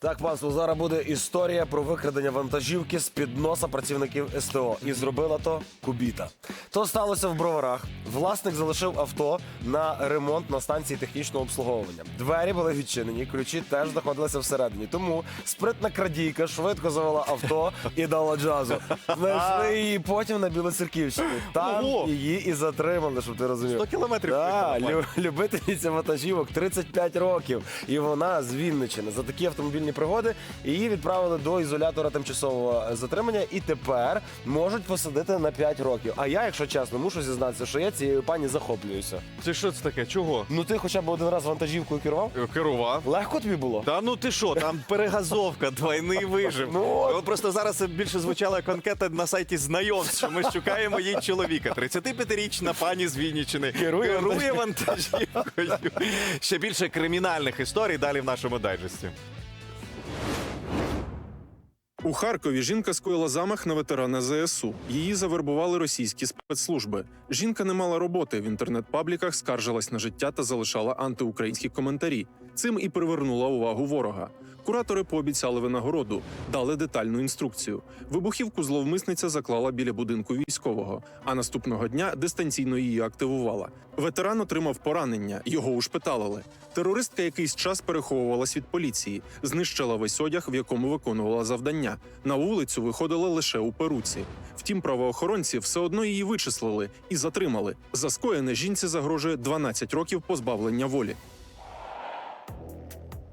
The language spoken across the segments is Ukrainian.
Так, панство, зараз буде історія про викрадення вантажівки з під носа працівників СТО. І зробила то Кубіта. То сталося в броварах. Власник залишив авто на ремонт на станції технічного обслуговування. Двері були відчинені, ключі теж знаходилися всередині. Тому спритна крадійка швидко завела авто і дала джазу. Знайшли її потім на Білоцерківщині. Там Ого! її і затримали, щоб ти розумів. 100 кілометрів Да, проїхала, лю- любительниця вантажівок 35 років. І вона з Вінничини. За такі автомобільні пригоди її відправили до ізолятора тимчасового затримання і тепер можуть посадити на 5 років. А я, якщо чесно, мушу зізнатися, що я цією пані захоплююся. Це що це таке? Чого? Ну ти хоча б один раз вантажівкою керував? Е, Керував. Легко тобі було? Та ну ти що, там перегазовка, двойний вижив. Ну от. От просто зараз це більше звучало як анкета на сайті знайомств, що ми шукаємо їй чоловіка. 35-річна пані з Вінниччини Керує керує вантажівкою. Ще більше кримінальних історій далі в нашому дайджесті. У Харкові жінка скоїла замах на ветерана ЗСУ. Її завербували російські спецслужби. Жінка не мала роботи в інтернет-пабліках, скаржилась на життя та залишала антиукраїнські коментарі. Цим і привернула увагу ворога. Куратори пообіцяли винагороду, дали детальну інструкцію. Вибухівку зловмисниця заклала біля будинку військового, а наступного дня дистанційно її активувала. Ветеран отримав поранення, його ушпиталили. Терористка якийсь час переховувалась від поліції, знищила весь одяг, в якому виконувала завдання. На вулицю виходила лише у перуці. Втім, правоохоронці все одно її вичислили і затримали. За скоєне жінці загрожує 12 років позбавлення волі.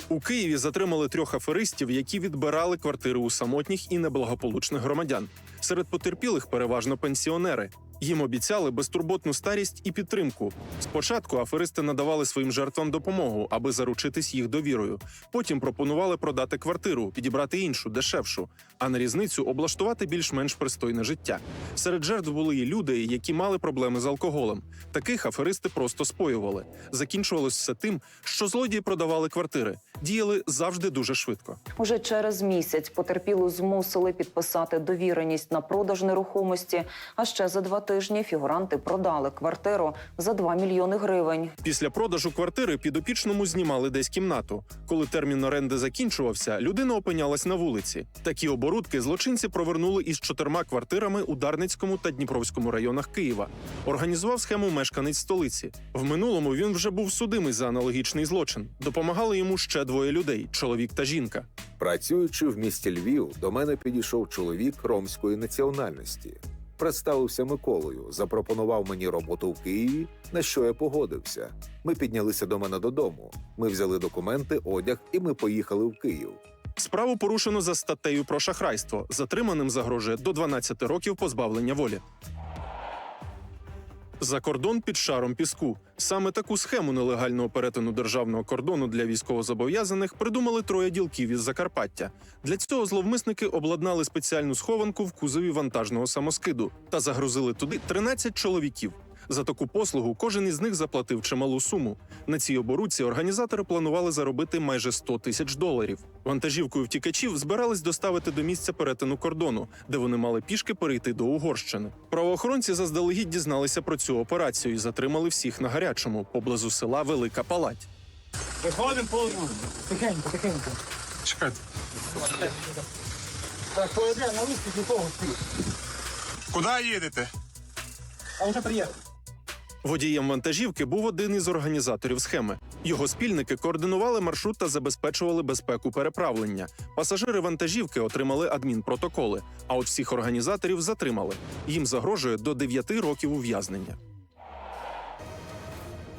У Києві затримали трьох аферистів, які відбирали квартири у самотніх і неблагополучних громадян. Серед потерпілих переважно пенсіонери. Їм обіцяли безтурботну старість і підтримку. Спочатку аферисти надавали своїм жертвам допомогу, аби заручитись їх довірою. Потім пропонували продати квартиру, підібрати іншу, дешевшу, а на різницю облаштувати більш-менш пристойне життя. Серед жертв були і люди, які мали проблеми з алкоголем. Таких аферисти просто споювали. Закінчувалось все тим, що злодії продавали квартири, діяли завжди дуже швидко. Уже через місяць потерпілу змусили підписати довіреність на продаж нерухомості. А ще за два тижні фігуранти продали квартиру за 2 мільйони гривень. Після продажу квартири підопічному знімали десь кімнату. Коли термін оренди закінчувався, людина опинялась на вулиці. Такі оборудки злочинці провернули із чотирма квартирами у Дарницькому та Дніпровському районах Києва. Організував схему мешканець столиці. В минулому він вже був судимий за аналогічний злочин. Допомагали йому ще двоє людей чоловік та жінка. Працюючи в місті Львів, до мене підійшов чоловік ромської національності. Представився Миколою, запропонував мені роботу в Києві, на що я погодився. Ми піднялися до мене додому. Ми взяли документи, одяг, і ми поїхали в Київ. Справу порушено за статтею про шахрайство. Затриманим загрожує до 12 років позбавлення волі. За кордон під шаром піску. Саме таку схему нелегального перетину державного кордону для військовозобов'язаних придумали троє ділків із Закарпаття. Для цього зловмисники обладнали спеціальну схованку в кузові вантажного самоскиду та загрузили туди 13 чоловіків. За таку послугу кожен із них заплатив чималу суму. На цій оборудці організатори планували заробити майже 100 тисяч доларів. Вантажівкою втікачів збирались доставити до місця перетину кордону, де вони мали пішки перейти до Угорщини. Правоохоронці заздалегідь дізналися про цю операцію і затримали всіх на гарячому поблизу села Велика Палать. Виходимо по одному. Тихенько, тихенько. Чекайте, Так, по одне на листі нікого стоїть. куди їдете? А вже приїхав. Водієм вантажівки був один із організаторів схеми. Його спільники координували маршрут та забезпечували безпеку переправлення. Пасажири вантажівки отримали адмінпротоколи, а от всіх організаторів затримали. Їм загрожує до 9 років ув'язнення.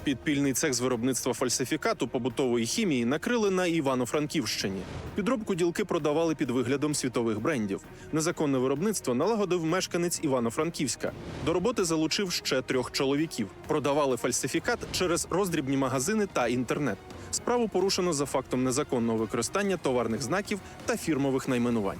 Підпільний цех з виробництва фальсифікату побутової хімії накрили на Івано-Франківщині. Підробку ділки продавали під виглядом світових брендів. Незаконне виробництво налагодив мешканець Івано-Франківська. До роботи залучив ще трьох чоловіків. Продавали фальсифікат через роздрібні магазини та інтернет. Справу порушено за фактом незаконного використання товарних знаків та фірмових найменувань.